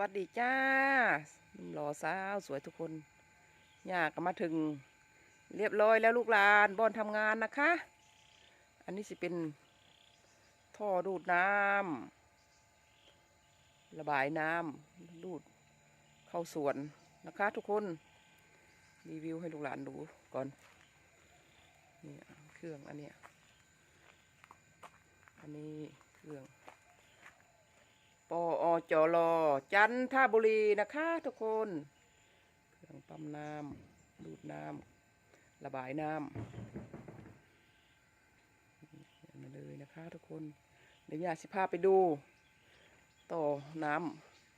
วัสดีจ้าหนุ่มหล่อสาวสวยทุกคนย่าก็มาถึง เรียบร้อยแล้วลูกหลานบอนทำงานนะคะ อันนี้สิเป็นท่อดูดน้ำระบายน้ำดูดเข้าสวนนะคะทุกคน รีวิวให้ลูกหลานดูก่อนนี่เครื่องอันเนี้ยอันนี้เครื่องปออ จลจันทบุรีนะคะทุกคนเครื่องปั๊มน้ำดูดน้ำระบายน้ำมาเลยนะคะทุกคนเดี๋ยวอยากสิพาไปดู ต่อน้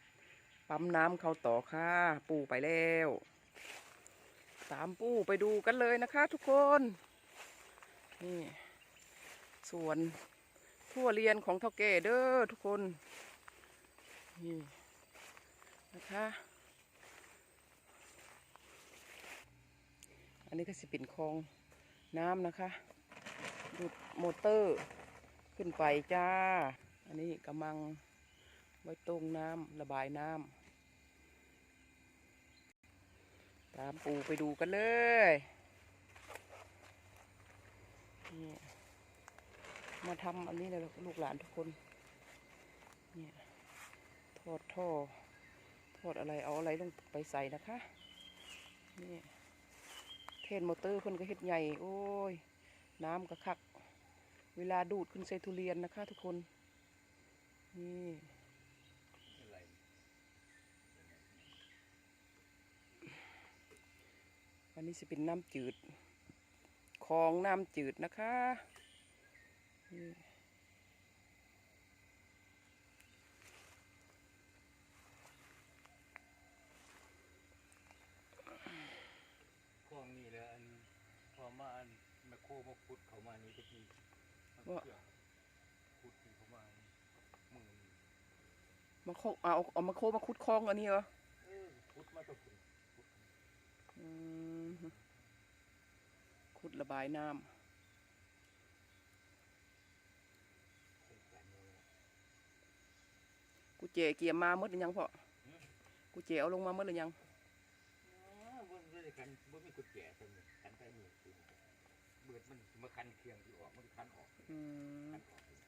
ำปั๊มน้ำเขาต่อค่ะ ปูไปแล้วตามปูไปดูกันเลยนะคะ ทุกคนนี่ส่วนทั่วเรียนของเท่าแก่เด้อทุกคน นี่นะคะ อันนี้ก็สิเป็นคลองน้ำนะคะดูดมอเตอร์ขึ้นไปจ้า อันนี้กำลังไว้ตรงน้ำระบายน้ำตามปูไปดูกันเลยนี่มาทำอันนี้เลยลูกหลานทุกคนเนี่ย ทอดท่อทอดอะไรเอาอะไรลงไปใส่นะคะนี่เทนมอเตอร์เพิ่นก็เฮ็ดใหญ่ โอ้ย น้ำก็คัก เวลาดูดขึ้นใส่ทุเรียนนะคะทุกคน นี่อันนี้จะเป็นน้ำจืดคลองน้ำจืดนะคะนี่ คลองนี่แหละอันพอมาอันแมคโครมาขุดเขามานี่ตะกี้ มันเพื่อขุดเขามามือนี่มาโคเอาเอามาโคมาคุดคลองอันนี้เหรอเออขุดมาตะขุดขุดอืมขุดระบายน้เป็นแปลงเลยำกูเจเกียมมาเมื่อหรือยังพ่อกูเจเอาลงมาเมื่อหรือยังอ๋อบนด้วยกันบนมีกุญแจตัวนี้คันใต้มือตัวนี้ เบิดมันมาคันเครื่องที่ออกมันคันออกอืมคันออกเลย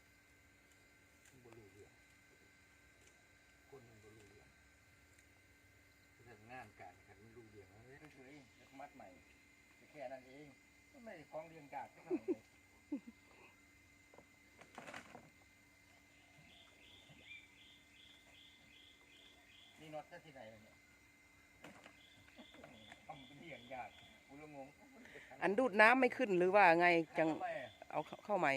มันบ่รู้เรื่องคนมันบ่รู้เรื่องเรื่องงานการคันมันรู้เรื่องแล้วเนี่ยเฉยๆแล้วก็มัดใหม่แค่นั้นเองมันไม่ได้ของเรียงกาดเท่าไหร่เลยนี่น็อตได้ที่ไหนล่ะเนี่ยทำเป็นเรื่องยากกูละงง อันดูดน้ำไม่ขึ้นหรือว่าไงจังทำไมอะเอาเข้าเข้าใหม่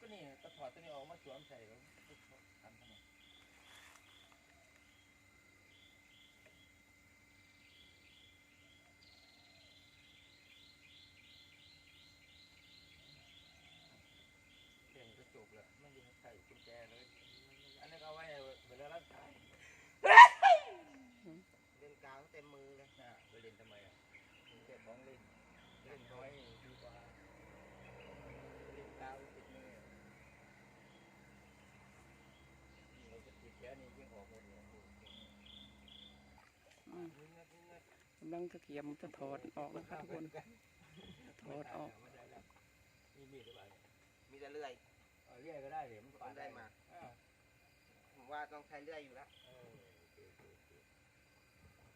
ก็นี่ก็ถอดตัวนี้ออกมาสวมใส่แล้วทำทำไมเพียงก็จบแล้วไม่ยังใส่กุญแจเลยอันนี้ก็เอาไว้เวลารักษาเล่นกาวเต็มมือเลยน่ะไปเล่นทำไมอะ เก็บของเล่นเล่นน้อยดีกว่าเล่นกาวติดมือนี่เราจะติดแค่นี้ยิ่งออกหมดเลยอืมกำลังจะเกียมจะถอดออกนะคะทุกคนถอดออกไม่ได้แล้วมีมีดหรือเปล่าเนี่ยมีแต่เลื่อยเอาเรียกก็ได้เดี๋ยวมันปาดได้มาอ่าผมว่าต้องใช้เลื่อยอยู่แล้ว เออโอเคโอเคโอเค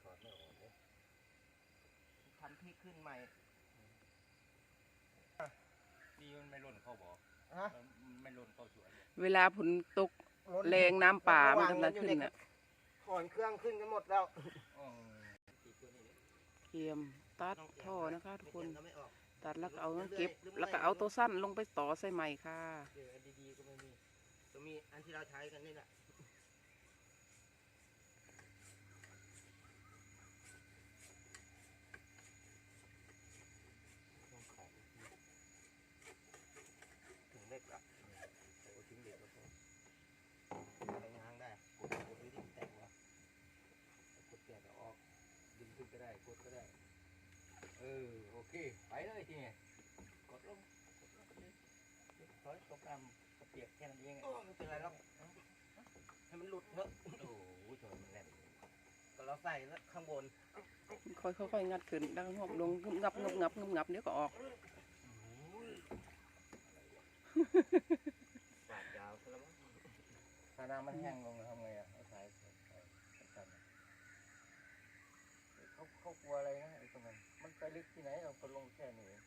ถอดไม่ออกเลย ทำที่ขึ้นใหม่นี่มันไม่ล่นเข้าบ่อฮะมันไม่ล่นเข้าสวนเลยเวลาฝนตกแรงน้ำป่ามันกำลังขึ้นน่ะถอนเครื่องขึ้นกันหมดแล้วอ๋อติดตัวนี้เกียมตัดท่อนะคะทุกคนไม่เห็ก็ไม่ออกตัดแล้วก็เอาเก็บ แล้วก็เอาตัวสั้นลงไปต่อใส่ใหม่ค่ะ เดี๋ยวอันดีๆก็ไม่มีก็มีอันที่เราใช้กันนี่แหละ ต้องขาย ถึงเล็กละ โอ้ทิ้งเด็กแล้วก็ ไปง้างได้ กดกดไว้ที่แตกว่ะกดแตกก็ออกดึงขึ้นก็ได้กดก็ได้ เออโอเค ไปเลยทีนี้กดลงกดลงกดเลยถอยตกตามกระเปียกแค่นั้นเองโอ้ไม่เป็นไรหรอกให้มันหลุดถอะโอ้โหโจรมันแหลมก็เราใส่แล้วข้างบนค่อยค่อยๆงัดขึ้นดังหอบลงงับงับงับงับงับเดี๋ยวก็ออกปาดยาวซะแล้วมั้งถ้าน้ำมันแห้งลงทำไงอะเอาสายสายสายสายเขาเขากลัวอะไรนะ ไอ้ตรงนั้นมันไปลึกที่ไหนเราก็ลงแค่นี้เอง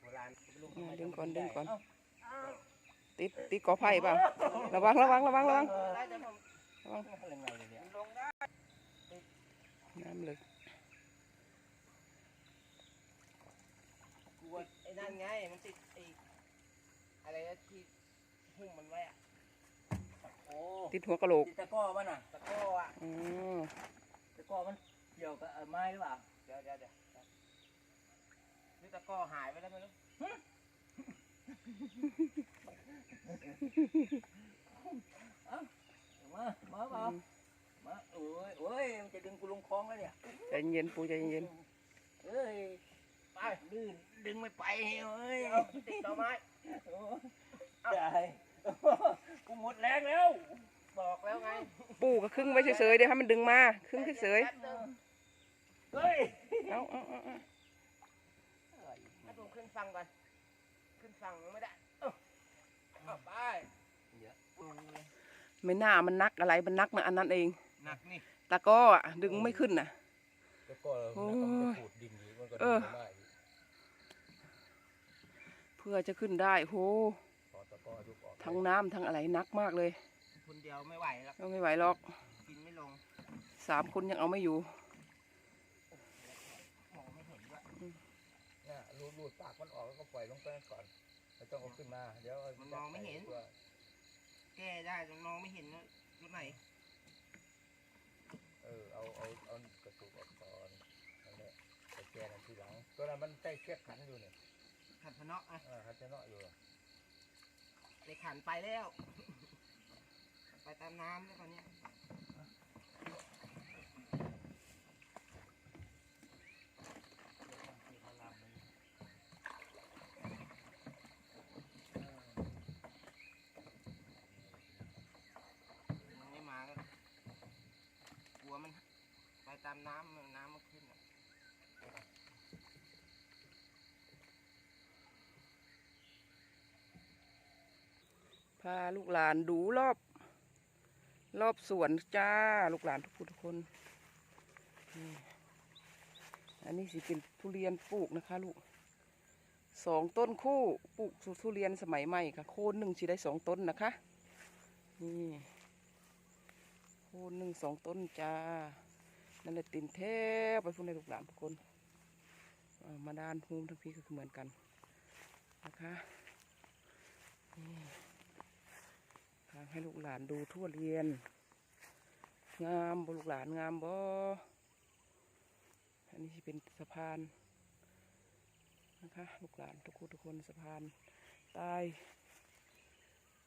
โบราณลูกอ่าดึงก่อนดึงก่อนเอ้าติดติดกอไผ่เปล่าระวังระวังระวังระวังได้แต่ผมระวังอะไรไงเนี่ยลงได้น้ำลึกกลัวไอ้นั่นไงมันติดไอ้อะไรนะที่หุ้มมันไว้อะโอ้ติดหัวกะโหลกติดตะกร้อมันอะตะกร้ออะอ๋อตะกร้อมันเกี่ยวกับเอ่อไม้หรือเปล่าเดี๋ยวเดี๋ยวเดี๋ยวนี่ ตะกร้อหายไปแล้วไม่รู้มา มาเปล่ามาโอ้ยโอ้ยมันจะดึงกูลงคลองแล้วเนี่ย ใจเย็นปูใจเย็นเอ้ย ไปลื่นดึงไม่ไปเอ้ยเอาติดต่อไม้โอ้ยได้กูหมดแรงแล้ว บอกแล้วไง ปูก็ครึ่งไว้เฉยๆเดี๋ยวให้มันดึงมาครึ่งเฉยแป๊บนึงเฮ้ยๆเอาเอาเอาเอาให้ผมขึ้น ฟังก่อน ขึ้นฟังไม่ได้เอ้าเอาไปไม่น่ามันนักอะไรมันนักนะอันนั้นเองหนักนี่ตะกร้ออะดึงไม่ขึ้นน่ะตะกร้อโอ้มันยก็ขูดดินอยู่มันก็เอดึองไม่ได้อีกเพื่อจะขึ้นได้โหขอตะกร้อยุบออกทั้งน้ำทั้งอะไรนักมากเลยคนเดียวไม่ไหวแล้วก็ไม่ไหวหรอกกินไม่ลงสามคนยังเอาไม่อยู่ มองไม่เห็นด้วย เนี่ยรูดรูดปากมันออกแล้วก็ปล่อยลงไปก่อนไม่ต้องเอาขึ้นมา เดี๋ยวมันมองไม่เห็น ตัวแก้ได้แต่มองไม่เห็นว่ารถไหน เออเอาเอาเอากระสุนออกก่อนนั่นแหละไปแก้นั่นทีหลัง ตัวนั้นมันใช้เชือกขันอยู่เนี่ยขันพะเนาะอะอ่าฮัตเจเนาะอยู่อะไปขันไปแล้ว ไปตามน้ำแล้วตอนเนี้ยมันไม่มาก็กลัวมัน ไป ตามน้ำมันน้ำมันขึ้นอะพาลูกหลานดูรอบ รอบสวนจ้า ลูกหลานทุกคนทุกคน อันนี้สิเป็นทุเรียนปลูกนะคะลูกสองต้นคู่ปลูกสูตรทุเรียนสมัยใหม่ค่ะ โคนหนึ่งสิได้สองต้นนะคะ นี่ โคนหนึ่งสองต้นจ้า นั่นแหละตินแท้ไปพูดในลูกหลานทุกคนมาด้านภูมิทั้งพี่ก็คือเหมือนกันนะคะนี่ทางให้ลูกหลานดูทั่วเรียน งามบ่ลูกหลานงามบ่อันนี้สิเป็นสะพานนะคะลูกหลานทุกคนทุกคนสะพานใต้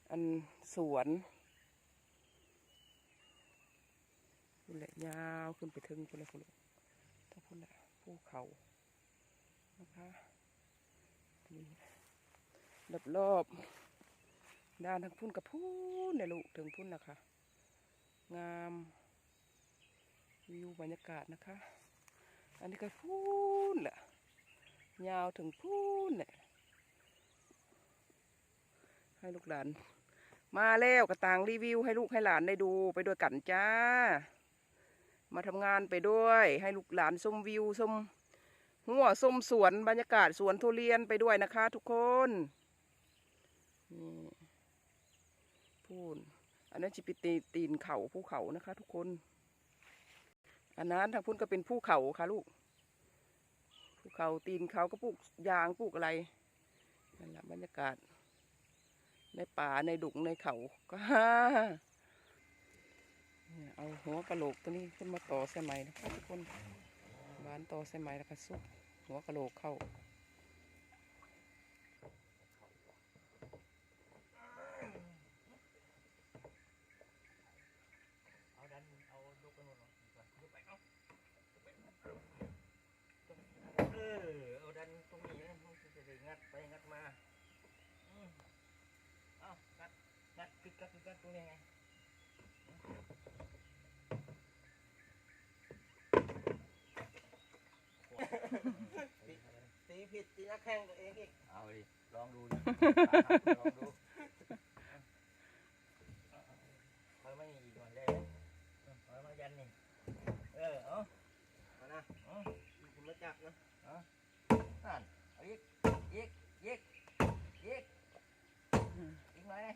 อันสวนคุณแหละ ยาวขึ้นไปถึงคุณละคุณทั้งคุณแหละภูเขานะคะนี่รอบๆด้านทางพุ่นกับพุ่นเนี่ยลูกถึงพุ่นนะคะ งามวิวบรรยากาศนะคะ อันนี้ก็พุ่นแหละยาวถึงพุ่นเนี่ยให้ลูกหลาน มาแล้วกระต่างรีวิวให้ลูกให้หลานได้ดูไปด้วยกันจ้า มาทำงานไปด้วย ให้ลูกหลานชมวิวชมหัวชมสวนบรรยากาศสวนทุเรียนไปด้วยนะคะ ทุกคนนี่พูนอันนั้นจิปิตีตีนเขาภูเขานะคะ ทุกคน อันนั้นทางพุ่นก็เป็นภูเขาค่ะลูกภูเขาตีนเขาก็ปลูกยางปลูกอะไรนั่นแหละบรรยากาศ ในป่าในดุงในเขาก็ฮ่า เอาหัวกะโหลกตัวนี้ขึ้นมาต่อใส่ไหมนะคะทุกคนบ้านต่อใส่ไหมแล้วก็ซุกหัวกะโหลกเข้าเอาดันเอาลูกไปหมดดีกว่าลูกไปเอาเออเอาดันตรงนี้นะมันจะได้งัดไปงัดมาอืมเอางัดงัดกึกกักกึกกักตรงนี้ไง งตัวเองอีกเอาดิลองดูดิลองดูคอยไม่อีก่อนได้คอยมายันนี่เออเอาเอานะเอาผมมาจับนะนั่นเอาอีกอีกอีกอีกอืมอีกหน่อยนะ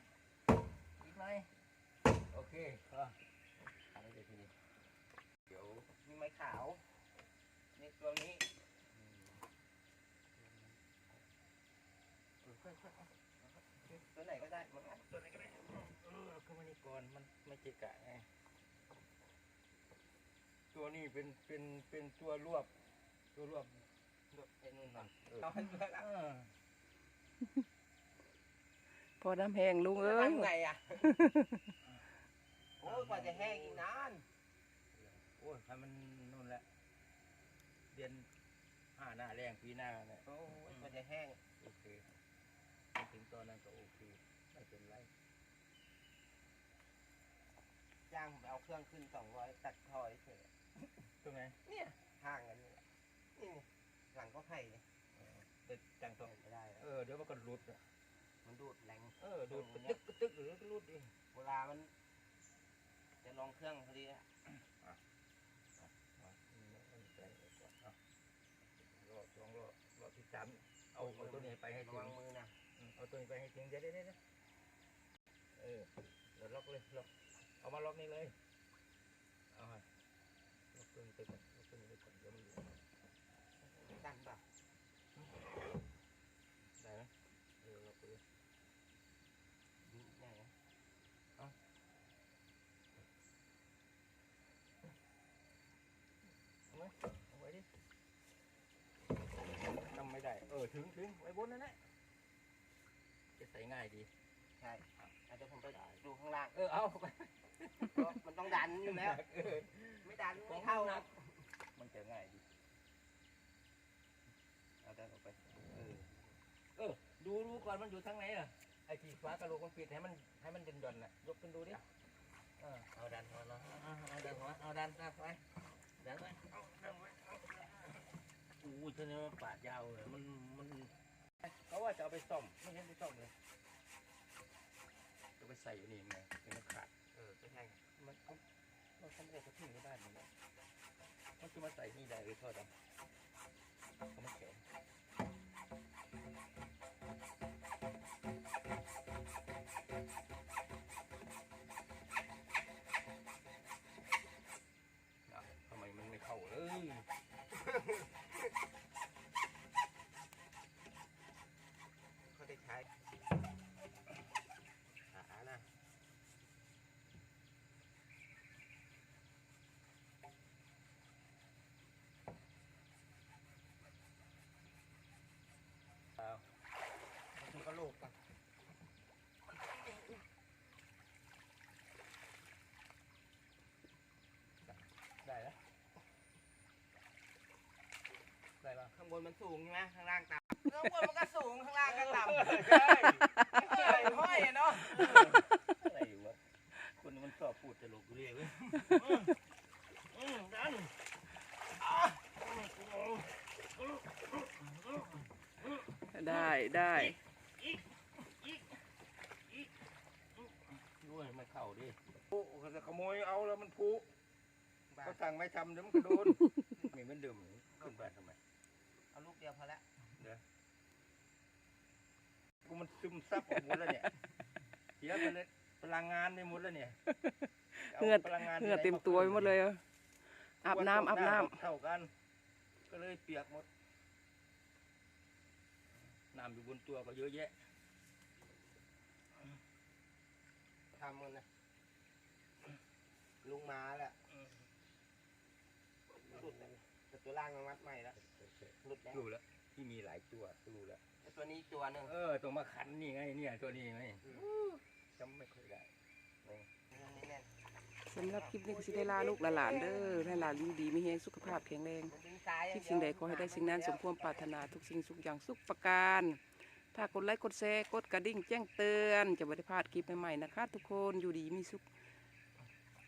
อีกหน่อยโอเคพอทำไปเลยทีนี้เดี๋ยวมีไม้ขาวนี่ตัวนี้ เออค่อยเอาตัวไหนก็ได้มันก็ตัวไหนก็ได้เออเข้ามานี่ก่อนมันไม่เจกะไงตัวนี้เป็นเป็นเป็นตัวรวบ ตัวรวบรวบไอ้นู่นน่ะเออเอาให้ด้วยละพอน้ำแห้งลุงเอ้ยทำไงอะโอ้ยกว่าจะแห้งอีกนานโอ้ยให้มันนู่นแหละเดือนห้าหน้าแรงปีหน้าเนี่ยโอ้ยกว่าจะแห้งโอเค ถึงตอนนั้นก็โอเคไม่เป็นไรจ้างผมเอาเครื่องขึ้นสองร้อยตัดทอยเฉยตรงไหนเนี่ยห่างกันนี่แหละนี่หลังก็ไผ่เนี่ยเด็ดจังตรงไม่ได้แล้วเออเดี๋ยวมันก็รุดอะมันดูดแรงเออดูดกระตึกกระตึกหรือก็รุดดิเวลามัน จะลองเครื่องพอดีอะอะอืมมันใจก่อนเอารอบสองรอบรอบที่สามเอาเอาตัวนี้ไปให้ระถึวังงมือนะอืมเอา ตัวนี้ไปให้ถึงเดี๋ยวเดี๋ยวเดี๋ยวเออเดี๋ยวล็อกเลยล็อกเอามาล็อกนี่เลยเอาให้ล็อกตัวนี้ไปก่อนล็อกตัวนี้ไปก่อนเดี๋ยวมันหลุดดันเปล่าได้ไหมเออล็อกไปเลยดึงไงนะเอาไหมเอาไว้ดิทำไม่ได้เออถึงถึงไว้บนนั่นแหละจะ ใส่ง่ายดีใช่อาจจะผมไปดูข้างล่าง เออเอาไปเพราะมันต้องดันอยู่แล้วเออไม่ดันไม่เข้านะมันจะง่ายดี เอาดันออกไป เออ เออ ดูดูก่อนมันอยู่ทางไหนอะไอ้ที่ฟ้ากระโหลกมันปิดให้มันให้มันเด่นหย่อนน่ะ ยกขึ้นดูดิ เออ เอาดันหัวเนาะเอาเอาดันหัวเอาดันดันไปดันไปเอาดันไว้เอาอู้ทีนี้มันปาดยาวเลยมันมัน เขาว่าจะเอาไปซ่อมไม่เห็นไปซ่อมเลยจะไปใส่อยู่นี่ไงเป็นมันขาดเออไม่ใช่มันมันมันทำอะไรก็ทิ้งไม่ได้เหมือนกันมันจะมาใส่นี่ได้หรือทอดอะ นมันสูงใช่ไหมข้างล่างต่ำข้างบนมันก็สูงข้างล่างก็ต่ำใช่เฮ้ยห้อยอะเนาะอะไรวะคนมันชอบพูดตลกเรื่อยเว้ยอืมดันได้ได้ด้วยไม่เข้าดิโอ้เขาจะขโมยเอาแล้วมันพุบ้าเขาสั่งไม่ทำเดี๋ยวมันก็โดนไม่เหมือนเดิมขึ้นไปทำไม เอาลูกเดียวพอละ กูมัน ซึมซับออกหมดแล้วเนี่ยเสียไปเลยพลังงานไปหมดแล้วเนี่ยาเหงื่อพลังงานเหงื่อเต็มตัวไปหมดเลยอะอาบน้ำอาบน้ำเท่ากัน ก็เลยเปียกหมดน้ำอยู่บนตัวก็เยอะแยะทำกันนะลุงมาแหละหลุดแล้วแต่ตัวล่างมันมัดใหม่แล้วหลุดแล้วรู้แล้ว ที่มีหลายตัวรู้แล้วไอ้ตัวนี้อีกตัวหนึ่งเออตัวมาขันนี่ไงเนี่ยตัวนี้ไงจำไม่ค่อยได้นี่แน่นสำหรับคลิปนี้ก็สิได้ลาลูกหลานๆเด้อให้หลานอยู่ดีมีแฮงสุขภาพแข็งแรงมันดึงซ้ายคิดสิ่งใดขอให้ได้สิ่งนั้นสมความปรารถนาทุกสิ่งทุกอย่างสุขประการ ถ้ากดไลค์กดแชร์กดกระดิ่งแจ้งเตือน จะไม่ได้พลาดคลิปใหม่ๆนะคะ ทุกคนอยู่ดีมีสุข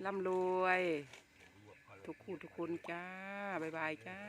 ร่ำรวย ทุกคู่ทุกคนจ้า บ๊ายบายจ้า